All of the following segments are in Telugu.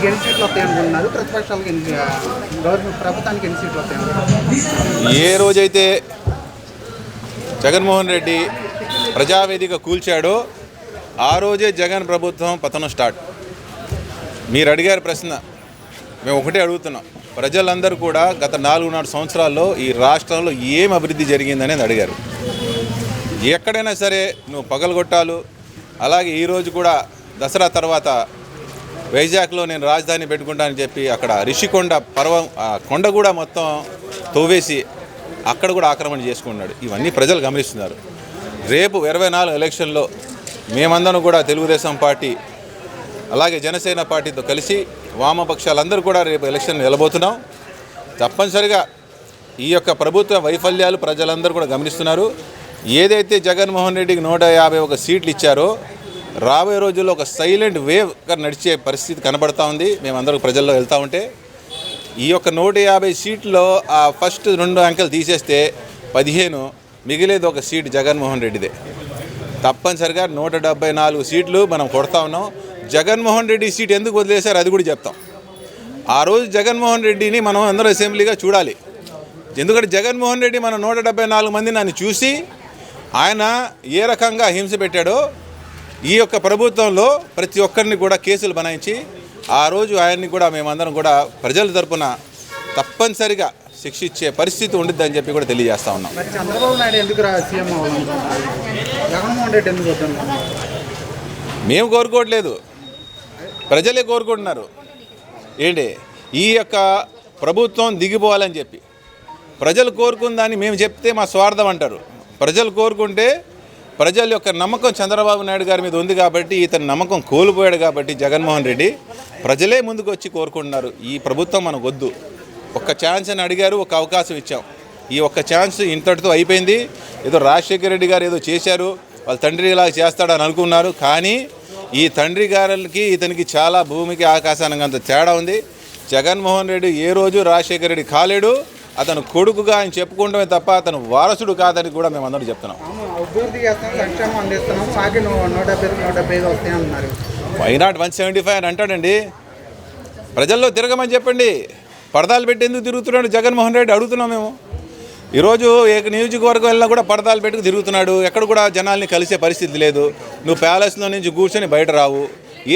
టీడీపీకి ఎన్ని సీట్లు వస్తాయి అనుకుంటున్నారు? ప్రతిపక్షాలకు ఎన్ని గవర్నమెంట్ ప్రభుత్వానికి ఎన్ని సీట్లు వస్తాయి ఏ రోజైతే జగన్మోహన్ రెడ్డి ప్రజావేదిక కూల్చాడో ఆ రోజే జగన్ ప్రభుత్వం పతనం స్టార్ట్. మీరు అడిగారు ప్రశ్న. మేము ఒకటే అడుగుతున్నాం. ప్రజలందరూ కూడా గత నాలుగున్నర సంవత్సరాల్లో ఈ రాష్ట్రంలో ఏం అభివృద్ధి జరిగిందనేది అడిగారు. ఎక్కడైనా సరే నువ్వు పగలగొట్టాలు అలాగే ఈరోజు కూడా దసరా తర్వాత వైజాగ్లో నేను రాజధాని పెట్టుకుంటానని చెప్పి అక్కడ రిషికొండ పర్వం ఆ కొండ కూడా మొత్తం తవ్వేసి అక్కడ కూడా ఆక్రమణ చేసుకున్నాడు. ఇవన్నీ ప్రజలు గమనిస్తున్నారు. రేపు ఇరవై నాలుగు ఎలక్షన్లో మేమందరం కూడా తెలుగుదేశం పార్టీ అలాగే జనసేన పార్టీతో కలిసి వామపక్షాలందరూ కూడా రేపు ఎలక్షన్ నిలబోతున్నాం. తప్పనిసరిగా ఈ యొక్క ప్రభుత్వ వైఫల్యాలు ప్రజలందరూ కూడా గమనిస్తున్నారు. ఏదైతే జగన్మోహన్ రెడ్డికి నూట యాభై ఒక సీట్లు ఇచ్చారో రాబోయే రోజుల్లో ఒక సైలెంట్ వేవ్గా నడిచే పరిస్థితి కనబడతా ఉంది. మేమందరూ ప్రజల్లో వెళ్తూ ఉంటే ఈ యొక్క నూట యాభై సీట్లో ఆ ఫస్ట్ రెండు అంకెలు తీసేస్తే పదిహేను మిగిలేది ఒక సీట్ జగన్మోహన్ రెడ్డిదే. తప్పనిసరిగా నూట డెబ్బై నాలుగు సీట్లు మనం కొడతా ఉన్నాం. జగన్మోహన్ రెడ్డి సీట్ ఎందుకు వదిలేశారు అది కూడా చెప్తాం. ఆ రోజు జగన్మోహన్ రెడ్డిని మనం అందరూ అసెంబ్లీగా చూడాలి. ఎందుకంటే జగన్మోహన్ రెడ్డి మన నూట డెబ్బై నాలుగు మంది నన్ను చూసి ఆయన ఏ రకంగా హింస పెట్టాడో ఈ యొక్క ప్రభుత్వంలో ప్రతి ఒక్కరిని కూడా కేసులు బనాయించి ఆ రోజు ఆయన్ని కూడా మేమందరం కూడా ప్రజల తరపున తప్పనిసరిగా శిక్షించే పరిస్థితి ఉండిద్దని చెప్పి కూడా తెలియజేస్తా ఉన్నాం. చంద్రబాబు నాయుడు ఎందుకు రా సీఎం జగన్మోహన్ రెడ్డి ఎందుకు మేము కోరుకోవట్లేదు. ప్రజలే కోరుకుంటున్నారు. ఏంటి? ఈ యొక్క ప్రభుత్వం దిగిపోవాలని చెప్పి. ప్రజలు కోరుకుందని మేము చెప్తే మా స్వార్థం అంటారు. ప్రజలు కోరుకుంటే ప్రజల యొక్క నమ్మకం చంద్రబాబు నాయుడు గారి మీద ఉంది కాబట్టి ఇతని నమ్మకం కోల్పోయాడు కాబట్టి జగన్మోహన్ రెడ్డి ప్రజలే ముందుకు వచ్చి కోరుకుంటున్నారు. ఈ ప్రభుత్వం మనకు వద్దు ఒక్క ఛాన్స్ అని అడిగారు ఒక అవకాశం ఇచ్చాం. ఈ ఒక్క ఛాన్స్ ఇంతటితో అయిపోయింది. ఏదో రాజశేఖర రెడ్డి గారు ఏదో చేశారు వాళ్ళ తండ్రి ఇలా చేస్తాడని అనుకున్నారు. కానీ ఈ తండ్రి గారికి ఇతనికి చాలా భూమికి ఆకాశానికి అంత తేడా ఉంది. జగన్మోహన్ రెడ్డి ఏ రోజు రాజశేఖర రెడ్డి కాలేడు. అతను కొడుకుగా ఆయన చెప్పుకుంటమే తప్ప అతను వారసుడు కాదని కూడా మేము అందరూ చెప్తున్నాం. పూర్తి చేస్తాం సంక్షేమం అందిస్తున్నాం. మాకి నూట డెబ్బై నూట డెబ్బై ఐదు వస్తాయి అంటున్నారు. Why not one seventy five అని అంటాడండి. ప్రజల్లో తిరగమని చెప్పండి. పడదాలు పెట్టి ఎందుకు తిరుగుతున్నాడు? జగన్మోహన్ రెడ్డి అడుగుతున్నాం మేము. ఈరోజు ఏ నియోజకవర్గం వెళ్ళినా కూడా పడదాలు పెట్టుకు తిరుగుతున్నాడు. ఎక్కడ కూడా జనాల్ని కలిసే పరిస్థితి లేదు. నువ్వు ప్యాలెస్లో నుంచి కూర్చొని బయట రావు.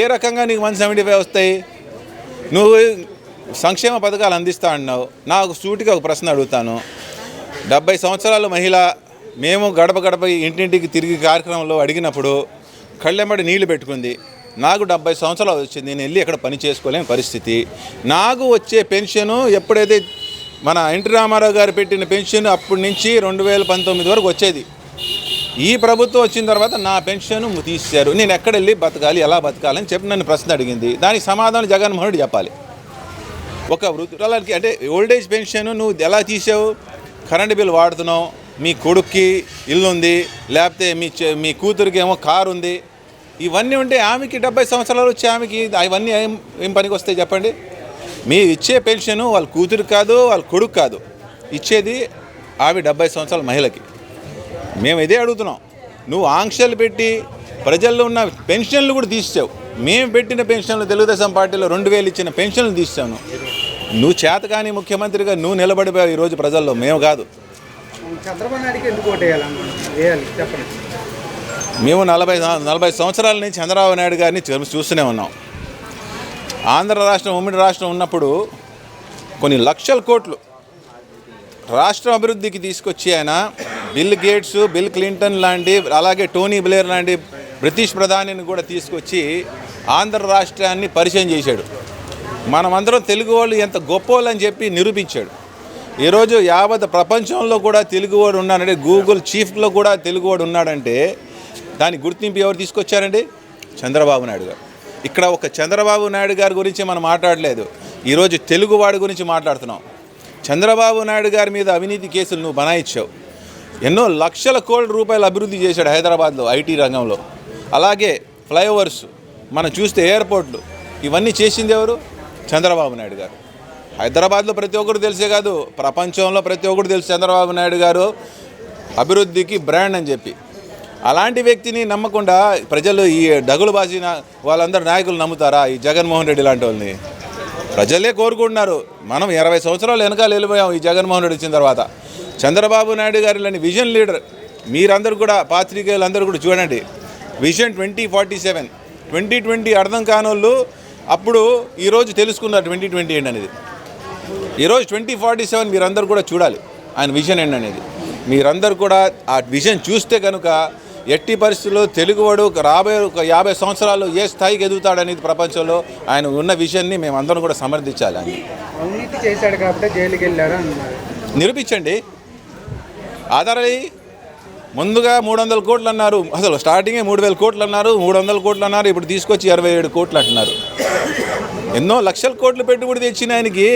ఏ రకంగా నీకు వన్ సెవెంటీ ఫైవ్ వస్తాయి? నువ్వు సంక్షేమ పథకాలు అందిస్తా అన్నావు. నాకు సూటిగా ఒక ప్రశ్న అడుగుతాను. డెబ్బై సంవత్సరాలు మహిళ మేము గడప గడప ఇంటింటికి తిరిగి కార్యక్రమంలో అడిగినప్పుడు కళ్ళెమ్మడి నీళ్ళు పెట్టుకుంది. నాకు డెబ్బై సంవత్సరాలు వచ్చింది. నేను వెళ్ళి అక్కడ పని చేసుకోలేని పరిస్థితి. నాకు వచ్చే పెన్షను ఎప్పుడైతే మన ఎన్టీ రామారావు గారు పెట్టిన పెన్షన్ అప్పటి నుంచి రెండు వేల పంతొమ్మిది వరకు వచ్చేది. ఈ ప్రభుత్వం వచ్చిన తర్వాత నా పెన్షన్ తీశారు. నేను ఎక్కడ వెళ్ళి బతకాలి ఎలా బతకాలని చెప్పి నన్ను ప్రశ్న అడిగింది. దానికి సమాధానం జగన్మోహన్ రెడ్డి చెప్పాలి. ఒక వృద్ధురాలకి అంటే ఓల్డేజ్ పెన్షన్ నువ్వు ఎలా తీసావు? Current bill వాడుతున్నావు. మీ కొడుక్కి ఇల్లు ఉంది లేకపోతే మీ మీ కూతురికి ఏమో కారు ఉంది ఇవన్నీ ఉంటే ఆమెకి డెబ్బై సంవత్సరాలు వచ్చి ఆమెకి అవన్నీ ఏం ఏం పనికి వస్తాయి చెప్పండి? మీ ఇచ్చే పెన్షన్ వాళ్ళ కూతురు కాదు వాళ్ళ కొడుకు కాదు. ఇచ్చేది ఆమె డెబ్బై సంవత్సరాల మహిళకి. మేము ఇదే అడుగుతున్నాం. నువ్వు ఆంక్షలు పెట్టి ప్రజల్లో ఉన్న పెన్షన్లు కూడా తీసావు మేము పెట్టిన పెన్షన్లు తెలుగుదేశం పార్టీలో రెండు వేలు ఇచ్చిన పెన్షన్లు తీసాను నువ్వు చేతకాని ముఖ్యమంత్రిగా నువ్వు నిలబడిపోయావు ఈరోజు ప్రజల్లో. మేము కాదు. చంద్రబాబు నాయుడుకి ఎందుకు వేయాలి చెప్పండి. మేము నలభై నలభై సంవత్సరాల నుంచి చంద్రబాబు నాయుడు గారిని చూస్తూనే ఉన్నాం. ఆంధ్ర రాష్ట్రం ఉమ్మడి రాష్ట్రం ఉన్నప్పుడు కొన్ని లక్షల కోట్లు రాష్ట్ర అభివృద్ధికి తీసుకొచ్చి ఆయన బిల్ గేట్స్ బిల్ క్లింటన్ లాంటి అలాగే టోనీ బ్లేర్ లాంటి బ్రిటిష్ ప్రధానిని కూడా తీసుకొచ్చి ఆంధ్ర రాష్ట్రాన్ని పరిచయం చేశాడు. మనమందరం తెలుగు వాళ్ళు ఎంత గొప్ప చెప్పి నిరూపించాడు. ఈరోజు యావత్ ప్రపంచంలో కూడా తెలుగువాడు ఉన్నాడంటే గూగుల్ చీఫ్లో కూడా తెలుగువాడు ఉన్నాడంటే దాని గుర్తింపు ఎవరు తీసుకొచ్చారండి? చంద్రబాబు నాయుడు గారు. ఇక్కడ ఒక చంద్రబాబు నాయుడు గారి గురించి మనం మాట్లాడలేదు. ఈరోజు తెలుగువాడి గురించి మాట్లాడుతున్నాం. చంద్రబాబు నాయుడు గారి మీద అవినీతి కేసులు నువ్వు బనాయించావు ఎన్నో లక్షల కోట్ల రూపాయలు అభివృద్ధి చేశాడు హైదరాబాద్లో ఐటీ రంగంలో. అలాగే ఫ్లైఓవర్స్ మనం చూస్తే ఎయిర్పోర్ట్లు ఇవన్నీ చేసింది ఎవరు? చంద్రబాబు నాయుడు గారు. హైదరాబాద్లో ప్రతి ఒక్కరు తెలిసే కాదు ప్రపంచంలో ప్రతి ఒక్కరు తెలుసు చంద్రబాబు నాయుడు గారు అభివృద్ధికి బ్రాండ్ అని చెప్పి. అలాంటి వ్యక్తిని నమ్మకుండా ప్రజలు ఈ డగులు బాసిన వాళ్ళందరూ నాయకులు నమ్ముతారా? ఈ జగన్మోహన్ రెడ్డి లాంటి వాళ్ళని. ప్రజలే కోరుకుంటున్నారు. మనం ఇరవై సంవత్సరాలు వెనకాల వెళ్ళిపోయాం ఈ జగన్మోహన్ రెడ్డి వచ్చిన తర్వాత. చంద్రబాబు నాయుడు గారి లాంటి విజన్ లీడర్ మీరందరూ కూడా పాత్రికేయులు అందరూ కూడా చూడండి. Vision twenty forty seven. Twenty twenty అర్థం కానోళ్ళు అప్పుడు ఈరోజు తెలుసుకున్నారు ట్వంటీ ట్వంటీ ఏంటి అనేది ఈరోజు ట్వంటీ ఫార్టీ సెవెన్ మీరందరూ కూడా చూడాలి. ఆయన విజన్ ఏంటి అనేది మీరందరూ కూడా ఆ విజన్ చూస్తే కనుక ఎట్టి పరిస్థితుల్లో తెలుగువాడు రాబోయే ఒక యాభై సంవత్సరాలు ఏ స్థాయికి ఎదుగుతాడనేది ప్రపంచంలో ఆయన ఉన్న విజన్ని మేమందరం కూడా సమర్థించాలి అని అవినీతి చేశాడు కాబట్టి జైలుకి వెళ్ళారు నిరూపించండి. ఆధారాలు ముందుగా మూడు వందల కోట్లు అన్నారు. అసలు స్టార్టింగే మూడు వేల కోట్లు అన్నారు మూడు వందల కోట్లు అన్నారు ఇప్పుడు తీసుకొచ్చి ఇరవై ఏడు కోట్లు అంటున్నారు. ఎన్నో లక్షల కోట్లు పెట్టుబడి తెచ్చిన ఆయనకి.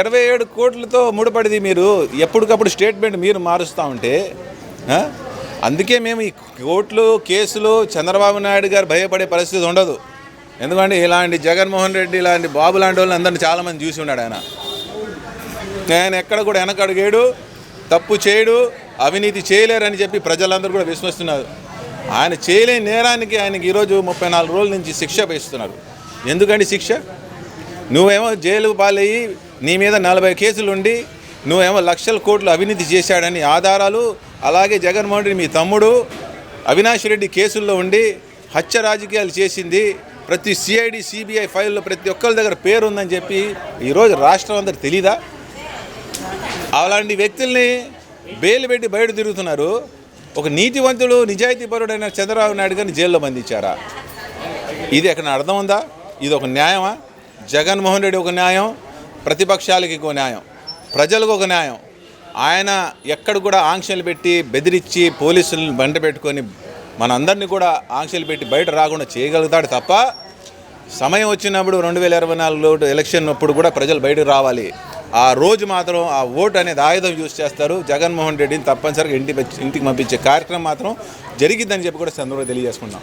ఇరవై ఏడు కోట్లతో ముడిపడిది మీరు. ఎప్పటికప్పుడు స్టేట్మెంట్ మీరు మారుస్తూ ఉంటే అందుకే మేము ఈ కోట్లు కేసులు చంద్రబాబు నాయుడు గారు భయపడే పరిస్థితి ఉండదు. ఎందుకంటే ఇలాంటి జగన్మోహన్ రెడ్డి ఇలాంటి బాబు లాంటి వాళ్ళని అందరిని చాలామంది చూసి ఉన్నాడు ఆయన. ఆయన ఎక్కడ కూడా వెనకడుగేడు తప్పు చేయడు అవినీతి చేయలేరని చెప్పి ప్రజలందరూ కూడా విశ్వసిస్తున్నారు. ఆయన చేయలేని నేరానికి ఆయనకి ఈరోజు ముప్పై నాలుగు రోజుల నుంచి శిక్ష వేస్తున్నారు. ఎందుకండి శిక్ష? నువ్వేమో జైలు పాలయ్యి నీ మీద నలభై కేసులు ఉండి నువ్వేమో లక్షల కోట్లు అవినీతి చేశాడని ఆధారాలు అలాగే జగన్మోహన్ రెడ్డి మీ తమ్ముడు అవినాష్ రెడ్డి కేసుల్లో ఉండి హత్య రాజకీయాలు చేసింది. ప్రతి సిఐడి సిబిఐ ఫైల్లో ప్రతి ఒక్కరి దగ్గర పేరు ఉందని చెప్పి ఈరోజు రాష్ట్రం అందరు తెలీదా? అలాంటి వ్యక్తుల్ని బెయిల్ పెట్టి బయట తిరుగుతున్నారు. ఒక నీతివంతుడు నిజాయితీపరుడైన చంద్రబాబు నాయుడు గారిని జైల్లో బంధించారా? ఇది ఎక్కడ అర్థం ఉందా? ఇది ఒక న్యాయమా? జగన్మోహన్ రెడ్డి ఒక న్యాయం. ప్రతిపక్షాలకి ఒక న్యాయం. ప్రజలకు ఒక న్యాయం. ఆయన ఎక్కడ కూడా ఆంక్షలు పెట్టి బెదిరించి పోలీసులను బంట పెట్టుకొని మనందరినీ కూడా ఆంక్షలు పెట్టి బయట రాకుండా చేయగలుగుతాడు తప్ప సమయం వచ్చినప్పుడు రెండు వేల ఇరవై నాలుగులో ఎలక్షన్ అప్పుడు కూడా ప్రజలు బయటకు రావాలి. ఆ రోజు మాత్రం ఆ ఓటు అనేది ఆయుధం యూజ్ చేస్తారు. జగన్మోహన్ రెడ్డిని తప్పనిసరిగా ఇంటి ఇంటికి పంపించే కార్యక్రమం మాత్రం జరిగిద్దని చెప్పి కూడా సందర్భంగా తెలియజేసుకున్నాం